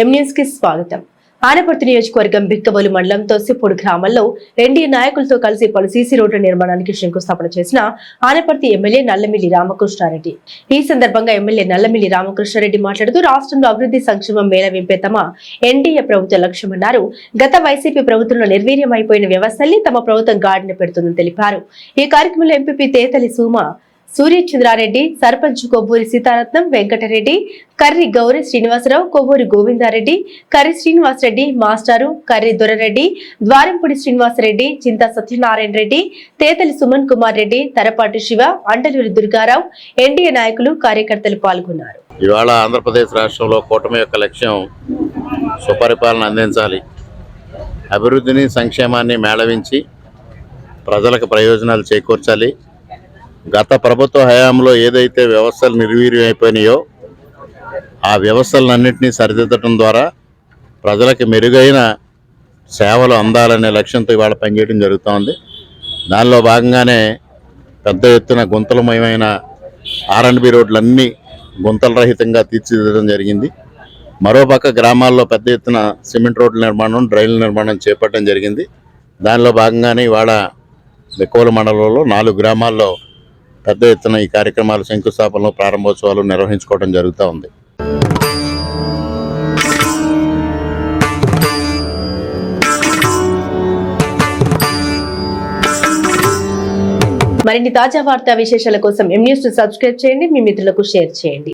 ఎం కి స్వాగతం. ఆనపర్తి నియోజకవర్గం బిక్కబోలు మండలం తొస్సిపూడి గ్రామంలో ఎన్డీఏ నాయకులతో కలిసి పలు సీసీ రోడ్ల నిర్మాణానికి శంకుస్థాపన చేసిన ఆనపర్తి ఎమ్మెల్యే నల్లమిల్లి రామకృష్ణారెడ్డి. ఈ సందర్భంగా ఎమ్మెల్యే నల్లమిల్లి రామకృష్ణారెడ్డి మాట్లాడుతూ రాష్ట్రంలో అభివృద్ధి సంక్షేమం మేళవింపే తమ ఎన్డీఏ ప్రభుత్వ లక్ష్యమన్నారు. గత వైసీపీ ప్రభుత్వంలో నిర్వీర్యమైపోయిన వ్యవస్థల్ని తమ ప్రభుత్వం గాడిన పెడుతుందని తెలిపారు. ఈ కార్యక్రమంలో ఎంపీ తేతలి సూమ సూర్యచంద్రారెడ్డి సర్పంచ్ కొవ్వూరి సీతారత్నం వెంకటరెడ్డి కర్రి గౌరి శ్రీనివాసరావు కొవ్వూరి గోవిందారెడ్డి కర్రి శ్రీనివాసరెడ్డి మాస్టారు కర్రి దొరరెడ్డి ద్వారంపూడి శ్రీనివాసరెడ్డి చింతా సత్యనారాయణ రెడ్డి తేతలి సుమన్ కుమార్ రెడ్డి తరపాటి శివ అంటలూరి దుర్గారావు ఎన్డీఏ నాయకులు కార్యకర్తలు పాల్గొన్నారు. ఇవాళ ఆంధ్రప్రదేశ్ రాష్ట్రంలో కూటమి యొక్క లక్ష్యం సుపరిపాలన అందించాలి. అభివృద్ధిని సంక్షేమాన్ని మేళవించి ప్రజలకు ప్రయోజనాలు చేకూర్చాలి. గత ప్రభుత్వ హయాంలో ఏదైతే వ్యవస్థలు నిర్వీర్యం అయిపోయినాయో ఆ వ్యవస్థలన్నింటినీ సరిదిద్దడం ద్వారా ప్రజలకు మెరుగైన సేవలు అందాలనే లక్ష్యంతో ఇవాళ పనిచేయడం జరుగుతోంది. దానిలో భాగంగానే పెద్ద ఎత్తున గుంతలమయమైన ఆర్ఎండ్బి రోడ్లన్నీ గుంతల రహితంగా తీర్చిదిద్దడం జరిగింది. మరోపక్క గ్రామాల్లో పెద్ద ఎత్తున సిమెంట్ రోడ్ల నిర్మాణం డ్రైన్ల నిర్మాణం చేపట్టడం జరిగింది. దానిలో భాగంగానే ఇవాళ బెక్కోల మండలంలో నాలుగు గ్రామాల్లో పెద్ద ఎత్తున ఈ కార్యక్రమాలు శంకుస్థాపనలు ప్రారంభోత్సవాలు నిర్వహించుకోవడం జరుగుతూ ఉంది. మరిన్ని తాజా వార్తా విశేషాల కోసం ఎంన్యూస్ సబ్స్క్రైబ్ చేయండి మీ మిత్రులకు షేర్ చేయండి.